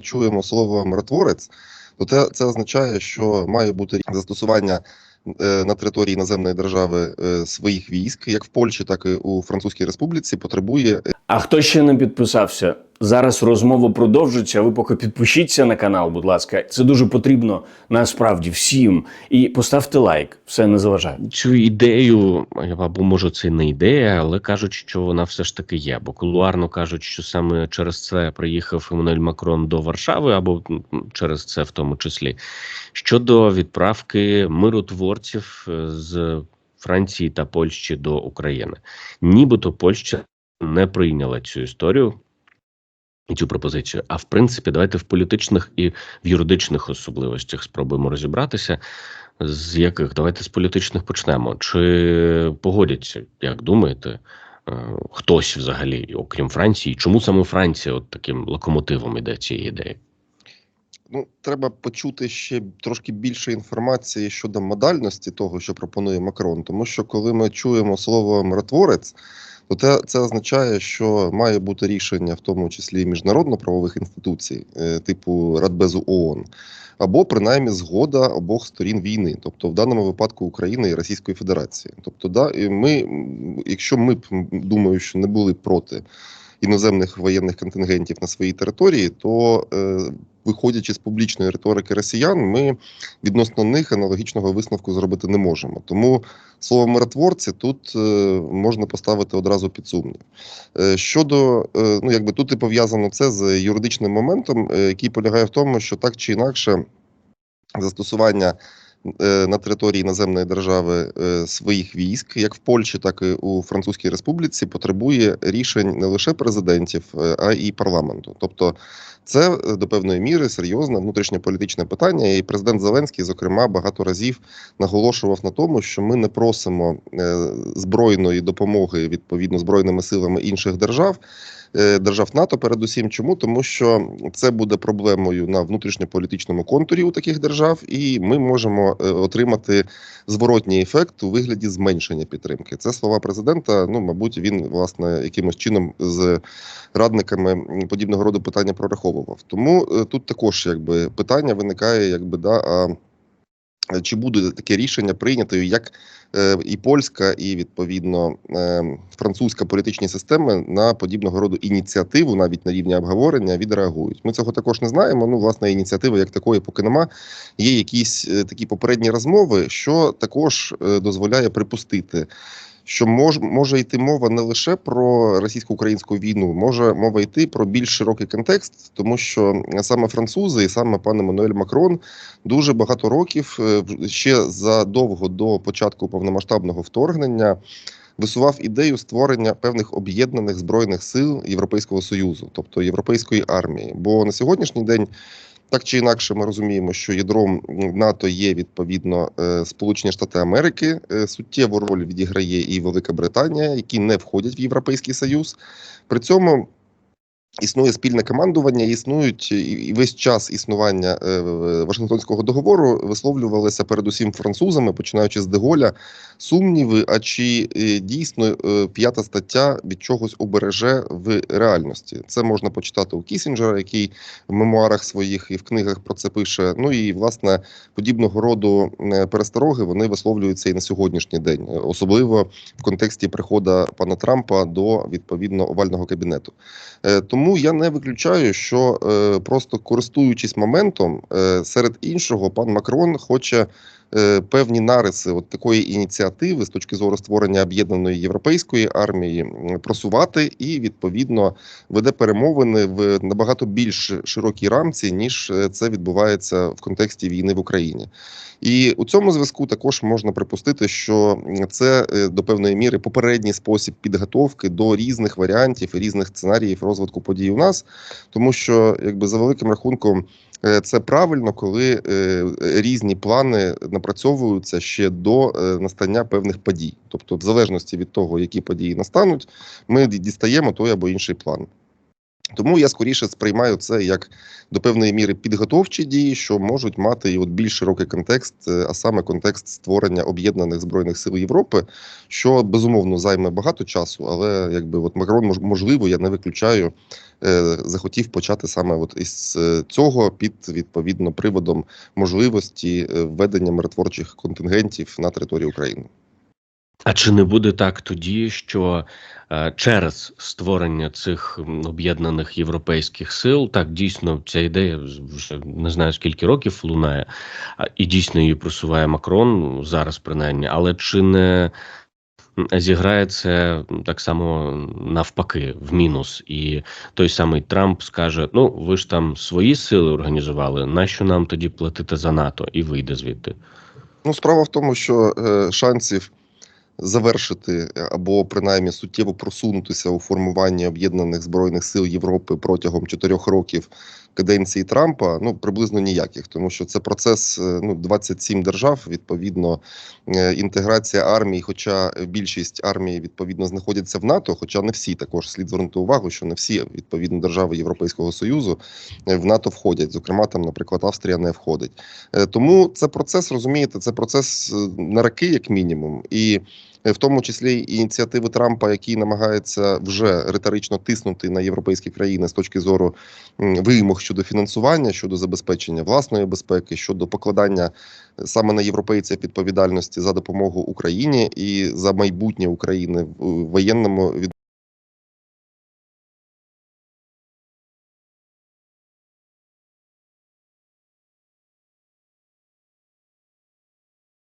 чуємо слово миротворець, то це, це означає, що має бути застосування е, на території іноземної держави е, своїх військ, як в Польщі, так і у Французькій Республіці, потребує А хто ще не підписався? Зараз розмова продовжиться. Ви поки підпишіться на канал, будь ласка. Це дуже потрібно насправді всім. І поставте лайк, все не заважає. цю ідею, або може це не ідея, але кажуть, що вона все ж таки є. Бо кулуарно кажуть, що саме через це приїхав Еммануель Макрон до Варшави, або через це в тому числі. Щодо відправки миротворців е, з Франції та Польщі до України, нібито Польща не прийняла цю історію. Цю пропозицію. А в принципі, давайте в політичних і в юридичних особливостях спробуємо розібратися. З яких давайте з політичних почнемо. Чи погодяться, як думаєте, е, хтось взагалі, окрім Франції? Чому саме Франція от таким локомотивом іде цієї ідеї? Ну, треба почути ще трошки більше інформації щодо модальності того, що пропонує Макрон. Тому що коли ми чуємо слово миротворець, то це, це означає, що має бути рішення, в тому числі міжнародно-правових інституцій, е, типу Радбезу ООН, або принаймні згода обох сторін війни, тобто в даному випадку України і Російської Федерації. Тобто, да, і ми, якщо ми б думаю, що не були проти іноземних воєнних контингентів на своїй території, то е, виходячи з публічної риторики росіян, ми відносно них аналогічного висновку зробити не можемо. Тому слово миротворці тут е, можна поставити одразу під сумнів. Е, щодо ну якби тут і пов'язано це з юридичним моментом, який полягає в тому, що так чи інакше застосування. Е, На території іноземної держави е, своїх військ, як в Польщі, так і у Французькій Республіці, потребує рішень не лише президентів, е, а й парламенту. Тобто, це до певної міри серйозне внутрішньополітичне питання. І президент Зеленський, зокрема, багато разів наголошував на тому, що ми не просимо збройної допомоги відповідно збройними силами інших держав. Е, Держав НАТО, передусім, чому тому, що це буде проблемою на внутрішньополітичному контурі у таких держав, і ми можемо е, отримати зворотній ефект у вигляді зменшення підтримки. Це слова президента. Ну, мабуть, він власне якимось чином з радниками подібного роду питання прораховував. Тому е, тут також якби питання виникає, якби да. А чи буде таке рішення прийнято, як е, і польська, і відповідно е, французька політичні системи на подібного роду ініціативу, навіть на рівні обговорення, відреагують. Ми цього також не знаємо. Ну, власне, ініціативи як такої поки нема. Є якісь е, такі попередні розмови, що також е, дозволяє припустити. Що мож, може йти мова не лише про російсько-українську війну, може мова йти про більш широкий контекст, тому що саме французи і саме пан Еммануель Макрон дуже багато років е, ще задовго до початку повномасштабного вторгнення висував ідею створення певних об'єднаних збройних сил Європейського союзу, тобто європейської армії. Бо на сьогоднішній день. Так чи інакше, ми розуміємо, що ядром НАТО є відповідно е, Сполучені Штати Америки. Е, Суттєву роль відіграє і Велика Британія, які не входять в Європейський Союз. При цьому існує спільне командування, існують і- і весь час існування е, Вашингтонського договору висловлювалися передусім французами, починаючи з Деголя, сумніви. А чи е, дійсно е, п'ята стаття від чогось обереже в реальності? Це можна почитати у Кісінджера, який в мемуарах своїх і в книгах про це пише. Ну і власне подібного роду е, перестороги вони висловлюються і на сьогоднішній день, е, особливо в контексті приходу пана Трампа до відповідно овального кабінету. Е, Тому я не виключаю, що е, просто користуючись моментом, е, серед іншого, пан Макрон хоче. Е, Певні нариси от такої ініціативи з точки зору створення об'єднаної європейської армії просувати і відповідно веде перемовини в набагато більш широкій рамці, ніж е, це відбувається в контексті війни в Україні. І у цьому зв'язку також можна припустити, що це е, до певної міри попередній спосіб підготовки до різних варіантів і різних сценаріїв розвитку подій у нас, тому що, якби за великим рахунком, це правильно, коли е, різні плани напрацьовуються ще до е, настання певних подій. Тобто, в залежності від того, які події настануть, ми дістаємо той або інший план. Тому я скоріше сприймаю це як до певної міри підготовчі дії, що можуть мати і от більш широкий контекст, е, а саме контекст створення об'єднаних збройних сил Європи, що безумовно займе багато часу, але якби от Макрон можливо, я не виключаю, е, захотів почати саме от із е, цього під відповідно приводом можливості введення миротворчих контингентів на території України. А чи не буде так тоді, що е, через створення цих об'єднаних європейських сил, так дійсно ця ідея вже не знаю скільки років лунає, а, і дійсно її просуває Макрон зараз, принаймні, але чи не зіграє це так само навпаки в мінус, і той самий Трамп скаже: Ну, ви ж там свої сили організували, нащо нам тоді платити за НАТО і вийде звідти? Ну, справа в тому, що е, шансів завершити е, або принаймні суттєво просунутися у формуванні об'єднаних збройних сил Європи протягом чотирьох років каденції Трампа ну приблизно ніяких, тому що це процес е, ну 27 держав. Відповідно, е, інтеграція армій, хоча більшість армій відповідно знаходяться в НАТО, хоча не всі також слід звернути увагу, що не всі відповідно держави Європейського союзу е, в НАТО входять. Зокрема, там, наприклад, Австрія не входить. Тому це процес, розумієте, це процес на роки, як мінімум, і в тому числі і ініціативи Трампа, який намагається вже риторично тиснути на європейські країни з точки зору вимог щодо фінансування, щодо забезпечення власної безпеки, щодо покладання е, саме на європейців відповідальності за допомогу Україні і за майбутнє України в е, воєнному від.